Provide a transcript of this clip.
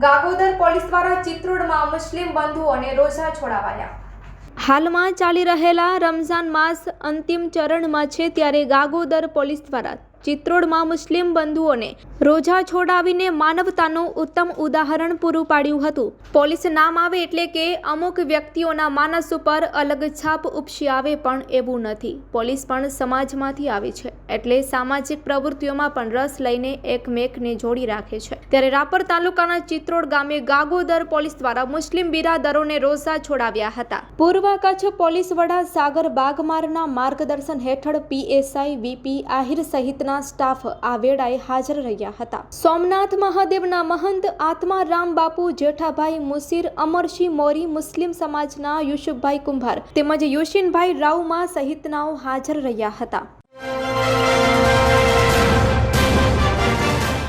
Gagodar police દ્વારા ચિત્રોડમાં મુસ્લિમ બંધુઓને રોઝા છોડાવાયા. હાલમાં ચાલી રહેલા રમઝાન માસ અંતિમ ચરણમાં છે ત્યારે ગાગોદર પોલીસ દ્વારા ચિત્રોડમાં મુસ્લિમ બંધુઓને રોજા છોડાવીને માનવતાનું ઉત્તમ ઉદાહરણ પૂરું પાડ્યું હતું. પોલીસ નામ આવે એટલે કે અમુક વ્યક્તિઓના માનસ ઉપર અલગ છાપ ઉપસી આવે પણ એવું નથી. પોલીસ પણ સમાજમાંથી આવે છે. એટલે સામાજિક પ્રવૃત્તિઓમાં પણ રસ લઈને એકમેકને જોડી રાખે છે. ત્યારે રાપર તાલુકાના ચિત્રોડ ગામે ગાગોદર પોલીસ દ્વારા મુસ્લિમ બિરાદરોને રોઝા છોડાવ્યા હતા. પૂર્વ કચ્છ પોલીસ વડા સાગર બાગમારના માર્ગદર્શન હેઠળ પીએસઆઈ વીપી આહિર સહિતના સ્ટાફ આ વેળાએ હાજર રહ્યા હતા. સોમનાથ મહાદેવના મહંત આત્મારામ બાપુ, જેઠાભાઈ મુસીર, અમરસિંહ મોરી, મુસ્લિમ સમાજના યુસુફભાઈ કુંભાર તેમજ યુશીનભાઈ રાવમાં સહિતનાઓ હાજર રહ્યા હતા.